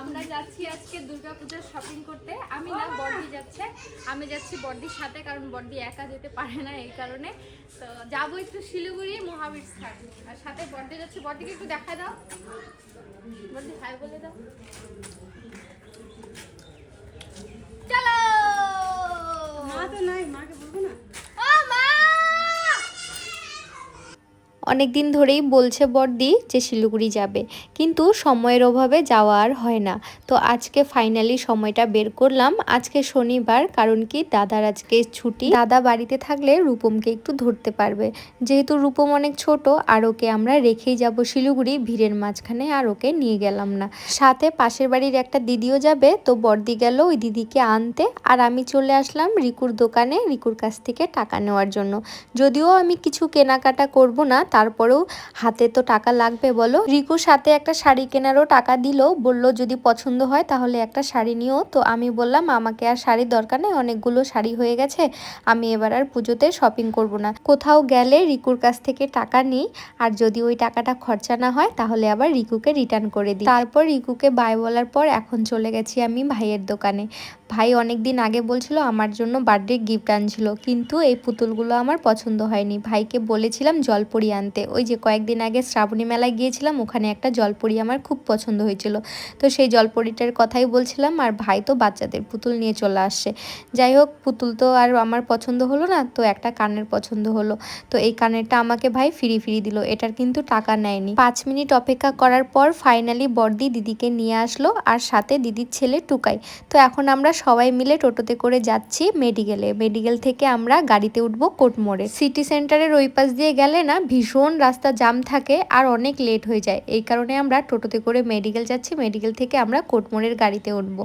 আমরা যাচ্ছি আজকে দুর্গাপূজার শপিং করতে। আমি না, বর্দি যাচ্ছে। আমি যাচ্ছি বর্দির সাথে, কারণ বর্দি একা যেতে পারে না এই কারণে। তো যাব একটু শিলিগুড়ি, মহাবীর স্থান। আর সাথে বর্দি যাচ্ছে। বর্দিকে একটু দেখা দাও। বর্দি হাই বলে দাও। চলো! মা তো নাই, মাকে বলব না ও মা অনেক দিন ধরেই বলছে বর্দি যে শিলিগুড়ি যাবে। কিন্তু সময়ের অভাবে যাওয়া আর হয় না। তো আজকে ফাইনালি সময়টা বের করলাম। আজকে শনিবার, কারণ কি দাদার আজকে ছুটি। দাদা বাড়িতে থাকলে রূপমকে একটু ধরতে পারবে। যেহেতু রূপম অনেক ছোট, আর ওকে আমরা রেখেই যাব শিলিগুড়ি, ভিড়ের মাঝখানে আর ওকে নিয়ে গেলাম না। সাথে পাশের বাড়ির একটা দিদিও যাবে, তো বর্দি গেল ওই দিদিকে আনতে। আর আমি চলে আসলাম রিকুর দোকানে, রিকুর কাছ থেকে টাকা নেওয়ার জন্য। যদিও আমি কিছু কেনাকাটা করব না তারপরেও হাতে তো টাকা লাগবে বলো। রিকুর সাথে একটা শাড়ি কেনারও টাকা দিল, বলল যদি পছন্দ হয় তাহলে একটা শাড়ি নিও। তো আমি বললাম, আমাকে আর শাড়ির দরকার নেই, অনেকগুলো শাড়ি হয়ে গেছে, আমি এবার আর পুজোতে শপিং করব না। কোথাও গেলে রিকুর কাছ থেকে টাকা নিই, আর যদি ওই টাকাটা খরচা না হয় তাহলে আবার রিকুকে রিটার্ন করে দিই। তারপর রিকুকে বাই বলার পর এখন চলে গেছি আমি ভাইয়ের দোকানে। ভাই অনেক দিন আগে বলছিল আমার জন্য বার্থডে গিফট আনছিল, কিন্তু এই পুতুলগুলো আমার পছন্দ হয়নি। ভাইকে বলেছিলাম, জলপরি আনতে। ওই যে কয়েকদিন আগে শ্রাবণী মেলায় গিয়েছিলাম, ওখানে একটা জলপরি আমার খুব পছন্দ হয়েছিল। তো সেই জলপরিটার কথাই বলছিলাম, আর ভাই তো বাচ্চাদের পুতুল নিয়ে চলে আসছে। যাই হোক, পুতুল তো আর আমার পছন্দ হলো না, তো একটা কানের পছন্দ হলো। তো এই কানেরটা আমাকে ভাই ফিরি ফিরি দিল, এটার কিন্তু টাকা নেয়নি। পাঁচ মিনিট অপেক্ষা করার পর ফাইনালি বর্দি দিদিকে নিয়ে আসলো, আর সাথে দিদির ছেলে টুকাই। তো এখন আমরা সবাই মিলে টোটোতে করে যাচ্ছি মেডিকেলে। মেডিকেল থেকে আমরা গাড়িতে উঠবো কোটমোড়ে। সিটি সেন্টারের ওই পাশ দিয়ে গেলে না ভীষণ রাস্তা জাম থাকে আর অনেক লেট হয়ে যায়। এই কারণে আমরা টোটোতে করে মেডিকেল যাচ্ছি। মেডিকেল থেকে আমরা কোটমোড়ের গাড়িতে উঠবো।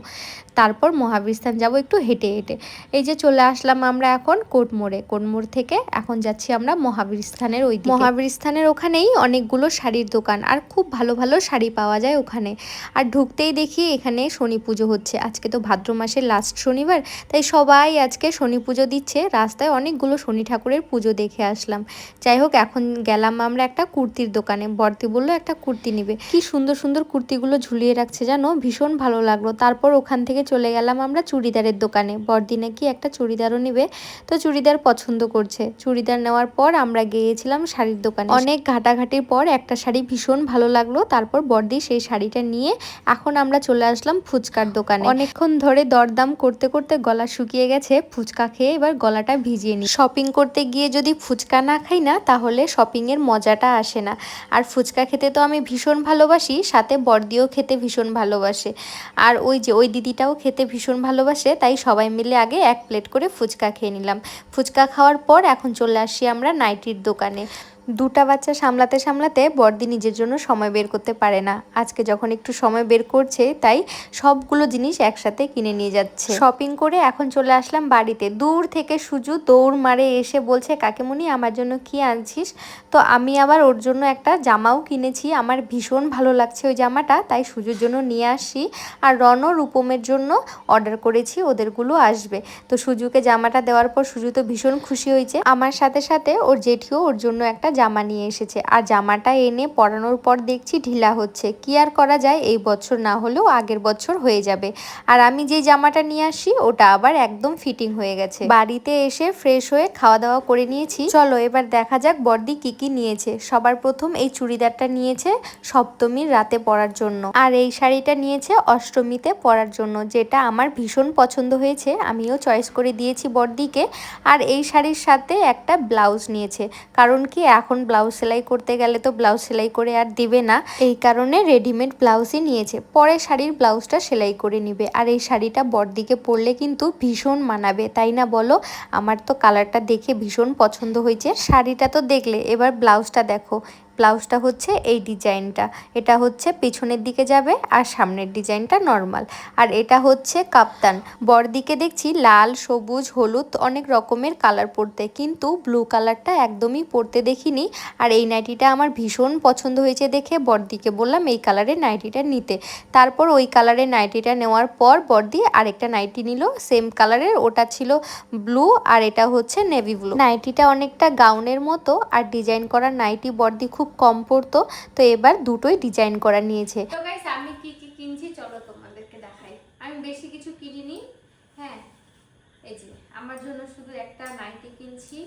তারপর মহাবীর স্থান যাব একটু হেঁটে হেঁটে। এই যে চলে আসলাম আমরা এখন কোটমোড়ে। কোটমোড় থেকে এখন যাচ্ছি আমরা মহাবীর স্থানের ওই মহাবীর স্থানের ওখানেই অনেকগুলো শাড়ির দোকান আর খুব ভালো ভালো শাড়ি পাওয়া যায় ওখানে। আর ঢুকতেই দেখি এখানে শনি পুজো হচ্ছে। আজকে তো ভাদ্র মাসের লাস্ট শনিবার, তাই সবাই আজকে শনি পুজো দিচ্ছে। রাস্তায় অনেকগুলো শনি ঠাকুরের পুজো দেখে আসলাম। যাই হোক, এখন গেলাম আমরা একটা কুর্তির দোকানে। বর্তি বলল, একটা কুর্তি নিবে। কি সুন্দর সুন্দর কুর্তিগুলো ঝুলিয়ে রাখছে জানো? ভীষণ ভালো লাগল। তারপর ওখান থেকে চলে গেলাম আমরা চুড়িদারের দোকানে। বর্দি নাকি একটা চুড়িদারও নিবে, তো চুড়িদার পছন্দ করছে। চুড়িদার নেওয়ার পর আমরা গিয়েছিলাম শাড়ির দোকানে। অনেক ঘাটাঘাটির পর একটা শাড়ি ভীষণ ভালো লাগল, তারপর বর্দি সেই শাড়িটা নিয়ে এখন আমরা চলে আসলাম ফুচকার দোকানে। অনেকক্ষণ ধরে দরদাম করতে করতে গলা শুকিয়ে গেছে, ফুচকা খেয়ে এবার গলাটা ভিজিয়ে নিই। শপিং করতে গিয়ে যদি ফুচকা না খাই না, তাহলে শপিং এর মজাটা আসে না। আর ফুচকা খেতে তো আমি ভীষণ ভালোবাসি, সাথে বর্দিও খেতে ভীষণ ভালোবাসে। আর ওই যে, ওই দিদিটাও খেতে ভীষণ ভালোবাসে, তাই সবাই মিলে আগে এক প্লেট করে ফুচকা খেয়ে নিলাম। ফুচকা খাওয়ার পর এখন চলে আসি আমরা নাইটির দোকানে। দুটা বাচ্চা সামলাতে সামলাতে বর্দি নিজের জন্য সময় বের করতে পারে না। আজকে যখন একটু সময় বের করছে, তাই সবগুলো জিনিস একসাথে কিনে নিয়ে যাচ্ছে। শপিং করে এখন চলে আসলাম বাড়িতে। দূর থেকে সুজু দৌড় মারে এসে বলছে কাকেমণি আমার জন্য কি আনছিস? তো আমি আবার ওর জন্য একটা জামাও কিনেছি। আমার ভীষণ ভালো লাগছে ওই জামাটা, তাই সুজুর জন্য নিয়ে আসি। আর রণ রূপমের জন্য অর্ডার করেছি, ওদেরগুলো আসবে। তো সুজুকে জামাটা দেওয়ার পর সুজু তো ভীষণ খুশি হয়েছে। আমার সাথে সাথে ওর জেঠিও ওর জন্য একটা জামা নিয়ে এসেছে। আর জামাটা এনে পরানোর পর দেখছি ঢিলা হচ্ছে। কি আর করা যায়? এই বছর না হলেও আগের বছর হয়ে যাবে। আর আমি যে জামাটা নিয়ে আসি, ওটা আবার একদম ফিটিং হয়ে গেছে। বাড়িতে এসে ফ্রেশ হয়ে খাওয়া দাওয়া করে নিয়েছি। চলো এবার দেখা যাক বর্দি কি কি নিয়েছে। সবার প্রথম এই চুড়িদারটা নিয়েছে সপ্তমীর রাতে পরার জন্য। আর এই শাড়িটা নিয়েছে অষ্টমীতে পরার জন্য, যেটা আমার ভীষণ পছন্দ হয়েছে। আমিও চয়েস করে দিয়েছি বর্দিকে। আর এই শাড়ির সাথে একটা ব্লাউজ নিয়েছে। কারণ কি এখন ব্লাউজ সেলাই করতে গেলে তো ব্লাউজ সেলাই করে আর দিবে না। এই কারণে রেডিমেড ব্লাউজই নিয়েছে। পরে শাড়ির ব্লাউজটা সেলাই করে নিবে। আর এই শাড়িটা বরদিকে পরলে কিন্তু ভীষণ মানাবে, তাই না বলো? আমার তো কালারটা দেখে ভীষণ পছন্দ হয়েছে। শাড়িটা তো দেখলে, এবার ব্লাউজটা দেখো। ব্লাউজটা হচ্ছে এই ডিজাইনটা। এটা হচ্ছে পেছনের দিকে যাবে আর সামনের ডিজাইনটা নর্মাল। আর এটা হচ্ছে কাপ্তান। বড়দিকে দেখছি লাল, সবুজ, হলুদ অনেক রকমের কালার পরতে কিন্তু ব্লু কালারটা একদমই পরতে দেখিনি। আর এই নাইটিটা আমার ভীষণ পছন্দ হয়েছে দেখে বড়দিকে বললাম এই কালারের নাইটিটা নিতে। তারপর ওই কালারের নাইটিটা নেওয়ার পর বড়দি আরেকটা নাইটি নিল, সেম কালারের। ওটা ছিল ব্লু আর এটা হচ্ছে নেভি ব্লু। নাইটিটা অনেকটা গাউনের মতো আর ডিজাইন করা নাইটি বড়দি খুব খুব কম পড়তো, তো এবার দুটোই ডিজাইন করা নিয়েছে। তো গাইস আমি কি কি কিনছি? চলো তোমাদেরকে দেখাই। আমি বেশি কিছু কিনিনি। হ্যাঁ এই যে, আমার জন্য শুধু একটা নাইটি কিনছি।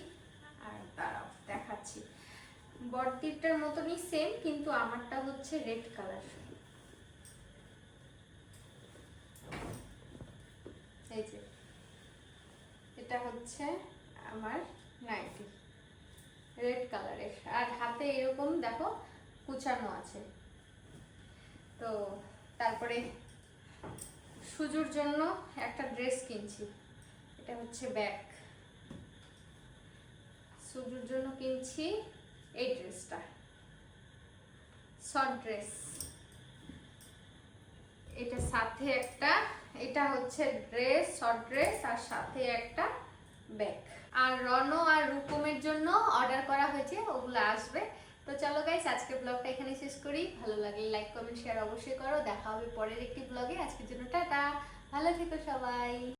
আর দাঁড়াও, দেখাচ্ছি। বড়টিটার মতনই সেম কিন্তু আমারটা হচ্ছে রেড কালার এই যে, এটা হচ্ছে আমার নাইটি রেড কালারের আর হাতে এরকম দেখো কুচানো আছে। তো তারপরে সুজুর জন্য একটা ড্রেস কিনছি। এটা হচ্ছে ব্যাগ। সুজুর জন্য কিনছি এই ড্রেসটা শর্ট ড্রেস এটা সাথে একটা, এটা হচ্ছে ড্রেস শর্ট ড্রেস আর সাথে একটা ব্যাগ। আর রনো আর করা হয়েছে ওগুলো আসবে। তো চলো গাইস আজকে ব্লগটা এখানে শেষ করি। ভালো লাগলে লাইক কমেন্ট শেয়ার অবশ্যই করো। দেখা হবে পরের একটি ব্লগে আজকের জন্য টাটা। ভালো থেকো সবাই।